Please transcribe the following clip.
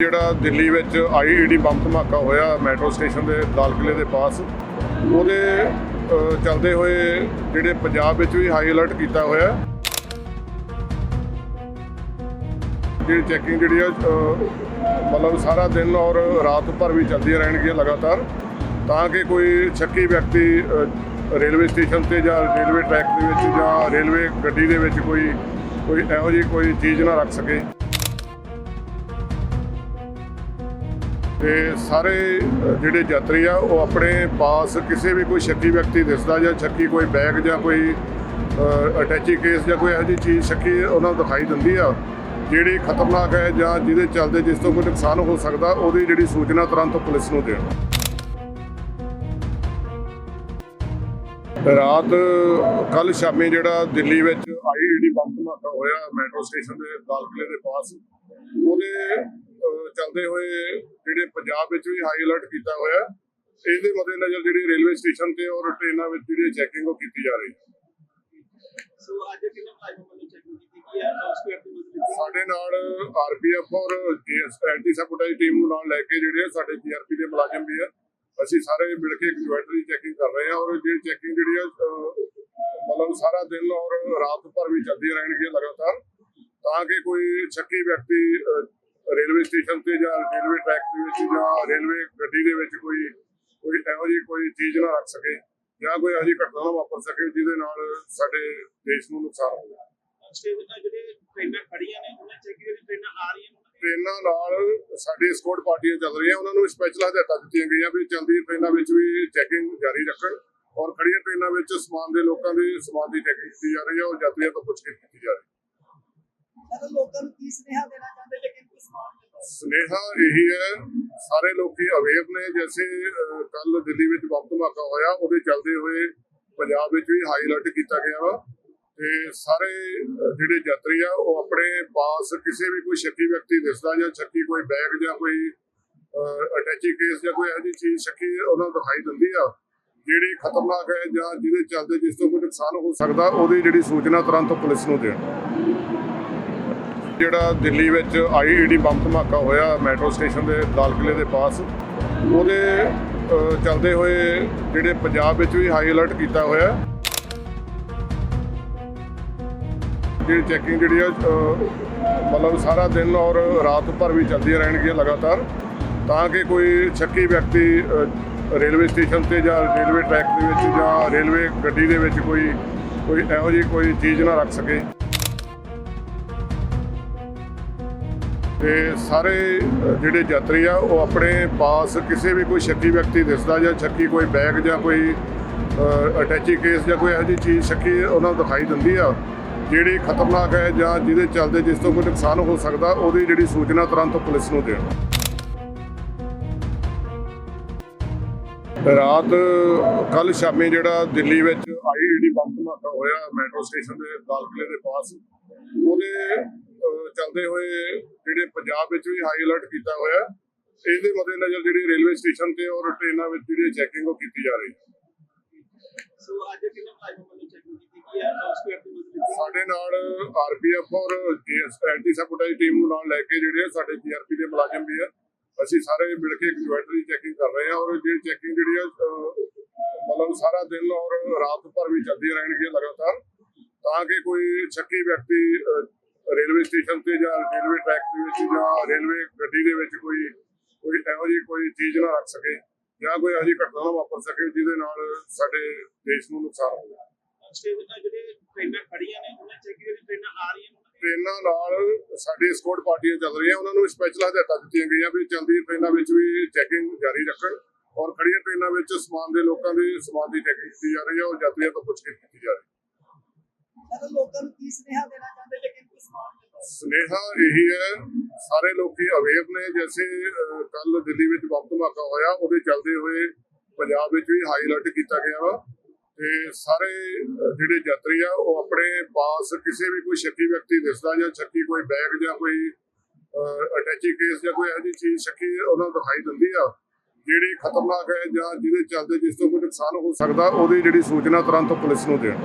ਜਿਹੜਾ ਦਿੱਲੀ ਵਿੱਚ IED bomb ਧਮਾਕਾ ਹੋਇਆ ਮੈਟਰੋ ਸਟੇਸ਼ਨ ਦੇ ਲਾਲ ਕਿਲੇ ਦੇ ਪਾਸ, ਉਹਦੇ ਚੱਲਦੇ ਹੋਏ ਜਿਹੜੇ ਪੰਜਾਬ ਵਿੱਚ ਵੀ ਹਾਈ ਅਲਰਟ ਕੀਤਾ ਹੋਇਆ ਜਿਹੜੀ ਚੈਕਿੰਗ ਜਿਹੜੀ ਆ ਮਤਲਬ ਸਾਰਾ ਦਿਨ ਔਰ ਰਾਤ ਭਰ ਵੀ ਚੱਲਦੀਆਂ ਰਹਿਣਗੀਆਂ ਲਗਾਤਾਰ, ਤਾਂ ਕਿ ਕੋਈ ਸ਼ੱਕੀ ਵਿਅਕਤੀ ਰੇਲਵੇ ਸਟੇਸ਼ਨ ਤੇ ਜਾਂ ਰੇਲਵੇ ਟਰੈਕ ਦੇ ਵਿੱਚ ਜਾਂ ਰੇਲਵੇ ਗੱਡੀ ਦੇ ਵਿੱਚ ਕੋਈ ਕੋਈ ਇਹੋ ਜਿਹੀ ਕੋਈ ਚੀਜ਼ ਨਾ ਰੱਖ ਸਕੇ। ਤੇ ਸਾਰੇ ਜਿਹੜੇ ਯਾਤਰੀ ਆ, ਉਹ ਆਪਣੇ ਪਾਸ ਕਿਸੇ ਵੀ ਕੋਈ ਸ਼ੱਕੀ ਵਿਅਕਤੀ ਦਿਸਦਾ ਜਾਂ ਸ਼ੱਕੀ ਕੋਈ ਬੈਗ ਜਾਂ ਕੋਈ ਅਟੈਚੀ ਕੇਸ ਜਾਂ ਕੋਈ ਇਹੋ ਜਿਹੀ ਚੀਜ਼ ਸ਼ੱਕੀ ਉਹਨਾਂ ਨੂੰ ਦਿਖਾਈ ਦਿੰਦੀ ਆ, ਜਿਹੜੀ ਖਤਰਨਾਕ ਹੈ ਜਾਂ ਜਿਹਦੇ ਚੱਲਦੇ ਜਿਸ ਤੋਂ ਕੋਈ ਨੁਕਸਾਨ ਹੋ ਸਕਦਾ, ਉਹਦੀ ਜਿਹੜੀ ਸੂਚਨਾ ਤੁਰੰਤ ਪੁਲਿਸ ਨੂੰ ਦੇਣ। ਰਾਤ ਕੱਲ ਸ਼ਾਮੀ ਜਿਹੜਾ ਦਿੱਲੀ ਵਿੱਚ ਆਈਈਡੀ ਬੰਬ ਧਮਾਕਾ ਹੋਇਆ ਮੈਟਰੋ ਸਟੇਸ਼ਨ ਦੇ ਲਾਲ ਕਿਲੇ ਦੇ ਪਾਸ ਉਹਦੇ ਚੱਲਦੇ ਹੋਏ ਜਿਹੜੇ ਪੰਜਾਬ ਵਿੱਚ ਵੀ ਹਾਈ ਅਲਰਟ ਕੀਤਾ ਹੋਇਆ। ਇਹਦੇ ਮੱਦੇਨਜ਼ਰ ਜਿਹੜੀ ਰੇਲਵੇ ਸਟੇਸ਼ਨ ਤੇ ਔਰ ਟ੍ਰੇਨਾਂ ਵਿੱਚ ਜਿਹੜੀ ਚੈਕਿੰਗ ਉਹ ਕੀਤੀ ਜਾ ਰਹੀ ਹੈ ਸਾਡੇ ਨਾਲ ਆਰਪੀਐਫ ਔਰ ਐਂਟੀ ਸੈਬੋਟੇਜ ਟੀਮ ਨੂੰ ਨਾਲ ਲੈ ਕੇ ਜਿਹੜੇ ਸਾਡੇ ਪੀਆਰਪੀ ਦੇ ਮੁਲਾਜ਼ਮ ਵੀ ਆ ਅਸੀਂ ਸਾਰੇ ਮਿਲ ਕੇ ਇੱਕ ਇਨਵੈਂਟਰੀ ਚੈਕਿੰਗ ਕਰ ਰਹੇ ਹਾਂ ਔਰ ਜਿਹੜੀ ਚੈਕਿੰਗ ਜਿਹੜੀ ਆ ਮਤਲਬ ਸਾਰਾ ਦਿਨ ਔਰ ਰਾਤ ਭਰ ਵੀ ਚੱਲਦੀਆਂ ਰਹਿਣਗੀਆਂ ਲਗਾਤਾਰ ਤਾਂ ਕਿ ਕੋਈ ਸ਼ੱਕੀ ਵਿਅਕਤੀ ਰੇਲਵੇ ਸਟੇਸ਼ਨ ਤੇ ਜਾਂ ਰੇਲਵੇ ਟਰੈਕ ਦੇ ਵਿੱਚ ਜਾਂ ਰੇਲਵੇ ਗੱਡੀ ਦੇ ਵਿੱਚ ਕੋਈ ਕੋਈ ਇਹੋ ਜਿਹੀ ਕੋਈ ਚੀਜ਼ ਨਾ ਰੱਖ ਸਕੇ ਜਾਂ ਕੋਈ ਇਹੋ ਜਿਹੀ ਘਟਨਾ ਨਾ ਵਾਪਰ ਸਕੇ ਜਿਹਦੇ ਨਾਲ ਸਾਡੇ ਦੇਸ਼ ਨੂੰ ਨੁਕਸਾਨ ਹੋਵੇ। ਸਟੇਜ ਤੇ ਜਿਹੜੇ ਟ੍ਰੇਨਾਂ ਖੜੀਆਂ ਨੇ ਉਹਨਾਂ ਚੈੱਕ ਜਿਹੜੀ ਟ੍ਰੇਨਾਂ ਆ ਰਹੀਆਂ ਨੇ? ਟ੍ਰੇਨਾਂ ਨਾਲ ਸਾਡੀ ਸਕੋਟ ਪਾਰਟੀਆਂ ਚੱਲ ਰਹੀਆਂ ਉਹਨਾਂ ਨੂੰ ਸਪੈਸ਼ਲ ਹਦਾਇਤਾਂ ਦਿੱਤੀਆਂ ਗਈਆਂ ਵੀ ਚਲਦੀ ਟ੍ਰੇਨਾਂ ਵਿੱਚ ਵੀ ਚੈਕਿੰਗ ਜਾਰੀ ਰੱਖਣ ਔਰ ਖੜੀਆਂ ਟ੍ਰੇਨਾਂ ਵਿੱਚ ਸਮਾਨ ਦੇ ਲੋਕਾਂ ਦੇ ਸਮਾਨ ਦੀ ਚੈਕਿੰਗ ਕੀਤੀ ਜਾ ਰਹੀ ਹੈ ਔਰ ਯਾਤਰੀਆਂ ਤੋਂ ਪੁੱਛਗਿੱਛ ਕੀਤੀ ਜਾ ਰਹੀ ਹੈ ਲੋਕਾਂ ਨੂੰ ਕੀ ਸੁਨੇਹਾ ਦੇਣਾ ਚਾਹੁੰਦੇ ਲੇਕਿਨ ਕੋਈ ਸਮਾਨ ਨਹੀਂ ਪਾਉਂਦੇ। ਸੁਨੇਹਾ ਇਹੀ ਹੈ ਸਾਰੇ ਲੋਕੀ ਅਵੇਅਰ ਨੇ ਜੈਸੇ ਕੱਲ ਦਿੱਲੀ ਵਿੱਚ ਬੰਬ ਧਮਾਕਾ ਹੋਇਆ ਉਹਦੇ ਚੱਲਦੇ ਹੋਏ ਪੰਜਾਬ ਵਿੱਚ ਵੀ ਹਾਈ ਅਲਰਟ ਕੀਤਾ ਗਿਆ ਵਾ ਤੇ ਸਾਰੇ ਜਿਹੜੇ ਯਾਤਰੀ ਆ, ਉਹ ਆਪਣੇ ਪਾਸ ਕਿਸੇ ਵੀ ਕੋਈ ਸ਼ੱਕੀ ਵਿਅਕਤੀ ਦਿਸਦਾ ਜਾਂ ਸ਼ੱਕੀ ਕੋਈ ਬੈਗ ਜਾਂ ਕੋਈ ਅਟੈਚੀ ਕੇਸ ਜਾਂ ਕੋਈ ਇਹੋ ਜਿਹੀ ਚੀਜ਼ ਸ਼ੱਕੀ ਉਹਨਾਂ ਨੂੰ ਦਿਖਾਈ ਦਿੰਦੀ ਆ, ਜਿਹੜੀ ਖਤਰਨਾਕ ਹੈ ਜਾਂ ਜਿਹਦੇ ਚੱਲਦੇ ਜਿਸ ਤੋਂ ਕੋਈ ਨੁਕਸਾਨ ਹੋ ਸਕਦਾ, ਉਹਦੀ ਜਿਹੜੀ ਸੂਚਨਾ ਤੁਰੰਤ ਪੁਲਿਸ ਨੂੰ ਦੇਣ। ਜਿਹੜਾ ਦਿੱਲੀ ਵਿੱਚ ਆਈਈਡੀ ਬੰਬ ਧਮਾਕਾ ਹੋਇਆ ਮੈਟਰੋ ਸਟੇਸ਼ਨ ਦੇ ਲਾਲ ਕਿਲੇ ਦੇ ਪਾਸ, ਉਹਦੇ ਚਲਦੇ ਹੋਏ ਜਿਹੜੇ ਪੰਜਾਬ ਵਿੱਚ ਵੀ ਹਾਈ ਅਲਰਟ ਕੀਤਾ ਹੋਇਆ ਜਿਹੜੀ ਚੈਕਿੰਗ ਜਿਹੜੀ ਆ ਮਤਲਬ ਸਾਰਾ ਦਿਨ ਔਰ ਰਾਤ ਭਰ ਵੀ ਚੱਲਦੀਆਂ ਰਹਿਣਗੀਆਂ ਲਗਾਤਾਰ। ਤਾਂ ਕਿ ਕੋਈ ਸ਼ੱਕੀ ਵਿਅਕਤੀ ਰੇਲਵੇ ਸਟੇਸ਼ਨ ਤੇ ਜਾਂ ਰੇਲਵੇ ਟਰੈਕ ਦੇ ਵਿੱਚ ਜਾਂ ਰੇਲਵੇ ਗੱਡੀ ਦੇ ਵਿੱਚ ਕੋਈ ਕੋਈ ਇਹੋ ਜਿਹੀ ਕੋਈ ਚੀਜ਼ ਨਾ ਰੱਖ ਸਕੇ। ਤੇ ਸਾਰੇ ਜਿਹੜੇ ਯਾਤਰੀ ਆ, ਉਹ ਆਪਣੇ ਪਾਸ ਕਿਸੇ ਵੀ ਕੋਈ ਸ਼ੱਕੀ ਵਿਅਕਤੀ ਦਿਸਦਾ ਜਾਂ ਸ਼ੱਕੀ ਕੋਈ ਬੈਗ ਜਾਂ ਕੋਈ ਅਟੈਚੀ ਕੇਸ ਜਾਂ ਕੋਈ ਇਹੋ ਜਿਹੀ ਚੀਜ਼ ਸ਼ੱਕੀ ਉਹਨਾਂ ਨੂੰ ਦਿਖਾਈ ਦਿੰਦੀ ਆ। ਜਿਹੜੀ ਖਤਰਨਾਕ ਹੈ ਜਾਂ ਜਿਹਦੇ ਚੱਲਦੇ ਜਿਸ ਤੋਂ ਕੋਈ ਨੁਕਸਾਨ ਹੋ ਸਕਦਾ ਉਹਦੀ ਜਿਹੜੀ ਸੂਚਨਾ ਤੁਰੰਤ ਪੁਲਿਸ ਨੂੰ ਦੇਣ ਰਾਤ ਕੱਲ ਸ਼ਾਮੀ ਜਿਹੜਾ ਦਿੱਲੀ ਵਿੱਚ ਆਈਈਡੀ ਬੰਬ ਧਮਾਕਾ ਹੋਇਆ ਮੈਟਰੋ ਸਟੇਸ਼ਨ ਦੇ ਲਾਲ ਦੇ ਪਾਸ ਉਹਦੇ ਅ, ਚੱਲਦੇ ਹੋਏ ਜਿਹੜੇ ਪੰਜਾਬ ਵਿੱਚ ਵੀ ਹਾਈ ਅਲਰਟ ਕੀਤਾ ਹੋਇਆ ਹੈ। ਇਹਦੇ ਮੱਦੇਨਜ਼ਰ ਜਿਹੜੀ ਰੇਲਵੇ ਸਟੇਸ਼ਨ ਤੇ ਔਰ ਟ੍ਰੇਨਾਂ ਵਿੱਚ ਜਿਹੜੀ ਚੈਕਿੰਗ ਉਹ ਕੀਤੀ ਜਾ ਰਹੀ ਹੈ ਸੋ ਅੱਜ ਕਿੰਨੇ ਟਾਈਮ ਵੱਲੋਂ ਚੈਕਿੰਗ ਸਾਡੇ ਨਾਲ ਆਰਪੀਐਫ ਔਰ ਐਂਟੀ ਸੈਬੋਟੇਜ ਟੀਮ ਨੂੰ ਨਾਲ ਲੈ ਕੇ ਜਿਹੜੇ ਸਾਡੇ ਪੀਆਰਪੀ ਦੇ ਮੁਲਾਜ਼ਮ ਵੀ ਆ, ਅਸੀਂ ਸਾਰੇ ਮਿਲ ਕੇ ਇਨਵੈਂਟਰੀ ਚੈਕਿੰਗ ਕਰ ਰਹੇ ਹਾਂ ਔਰ ਜਿਹੜੀ ਚੈਕਿੰਗ ਜਿਹੜੀ ਆ ਮਤਲਬ ਸਾਰਾ ਦਿਨ ਔਰ ਰਾਤ ਭਰ ਵੀ ਚੱਲਦੀਆਂ ਰਹਿਣਗੀਆਂ ਲਗਾਤਾਰ, ਤਾਂ ਕਿ ਕੋਈ ਸ਼ੱਕੀ ਵਿਅਕਤੀ ਰੇਲਵੇ ਸਟੇਸ਼ਨ ਤੇ ਜਾਂ ਰੇਲਵੇ ਟਰੈਕ ਦੇ ਵਿੱਚ ਜਾਂ ਰੇਲਵੇ ਗੱਡੀ ਦੇ ਵਿੱਚ ਕੋਈ ਕੋਈ ਇਹੋ ਜਿਹੀ ਕੋਈ ਚੀਜ਼ ਨਾ ਰੱਖ ਸਕੇ ਜਾਂ ਕੋਈ ਇਹੋ ਜਿਹੀ ਘਟਨਾ ਨਾ ਵਾਪਰ ਸਕੇ ਜਿਹਦੇ ਨਾਲ ਸਾਡੇ ਦੇਸ਼ ਨੂੰ ਨੁਕਸਾਨ ਹੋਵੇ। ਜਿਹੜੇ ਟ੍ਰੇਨਾਂ ਖੜੀਆਂ ਨੇ ਉਹਨਾਂ ਚੈੱਕ ਜਿਹੜੀ ਟ੍ਰੇਨਾਂ ਆ ਰਹੀਆਂ ਨੇ ਟ੍ਰੇਨਾਂ ਨਾਲ ਸਾਡੀ ਸਕੋਟ ਪਾਰਟੀਆਂ ਚੱਲ ਰਹੀਆਂ ਉਹਨਾਂ ਨੂੰ ਸਪੈਸ਼ਲ ਹਦਾਇਤਾਂ ਦਿੱਤੀਆਂ ਗਈਆਂ ਵੀ ਚਲਦੀ ਟ੍ਰੇਨਾਂ ਵਿੱਚ ਵੀ ਚੈਕਿੰਗ ਜਾਰੀ ਰੱਖਣ ਔਰ ਖੜੀਆਂ ਟ੍ਰੇਨਾਂ ਵਿੱਚ ਸਮਾਨ ਦੇ ਲੋਕਾਂ ਦੇ ਸਮਾਨ ਦੀ ਚੈਕਿੰਗ ਕੀਤੀ ਜਾ ਰਹੀ ਹੈ ਔਰ ਯਾਤਰੀਆਂ ਤੋਂ ਪੁੱਛਗਿੱਛ ਕੀਤੀ ਜਾ ਰਹੀ ਹੈ ਲੋਕਾਂ ਨੂੰ ਕੀ ਸੁਨੇਹਾ ਦੇਣਾ ਚਾਹੁੰਦੇ ਲੇਕਿਨ ਕੋਈ ਸਮਾਨ ਨਹੀਂ ਪਾਉਂਦੇ। ਸੁਨੇਹਾ ਇਹੀ ਹੈ ਸਾਰੇ ਲੋਕੀ ਅਵੇਅਰ ਨੇ ਜੈਸੇ ਕੱਲ ਦਿੱਲੀ ਵਿੱਚ ਬੰਬ ਧਮਾਕਾ ਹੋਇਆ ਉਹਦੇ ਚੱਲਦੇ ਹੋਏ ਪੰਜਾਬ ਵਿੱਚ ਵੀ ਹਾਈ ਅਲਰਟ ਕੀਤਾ ਗਿਆ ਵਾ ਤੇ ਸਾਰੇ ਜਿਹੜੇ ਯਾਤਰੀ ਆ, ਉਹ ਆਪਣੇ ਪਾਸ ਕਿਸੇ ਵੀ ਕੋਈ ਸ਼ੱਕੀ ਵਿਅਕਤੀ ਦਿਸਦਾ ਜਾਂ ਸ਼ੱਕੀ ਕੋਈ ਬੈਗ ਜਾਂ ਕੋਈ ਅਟੈਚੀ ਕੇਸ ਜਾਂ ਕੋਈ ਇਹੋ ਜਿਹੀ ਚੀਜ਼ ਸ਼ੱਕੀ ਉਹਨਾਂ ਨੂੰ ਦਿਖਾਈ ਦਿੰਦੀ ਆ, ਜਿਹੜੀ ਖਤਰਨਾਕ ਹੈ ਜਾਂ ਜਿਹਦੇ ਚੱਲਦੇ ਜਿਸ ਤੋਂ ਕੋਈ ਨੁਕਸਾਨ ਹੋ ਸਕਦਾ, ਉਹਦੀ ਜਿਹੜੀ ਸੂਚਨਾ ਤੁਰੰਤ ਪੁਲਿਸ ਨੂੰ ਦੇਣ।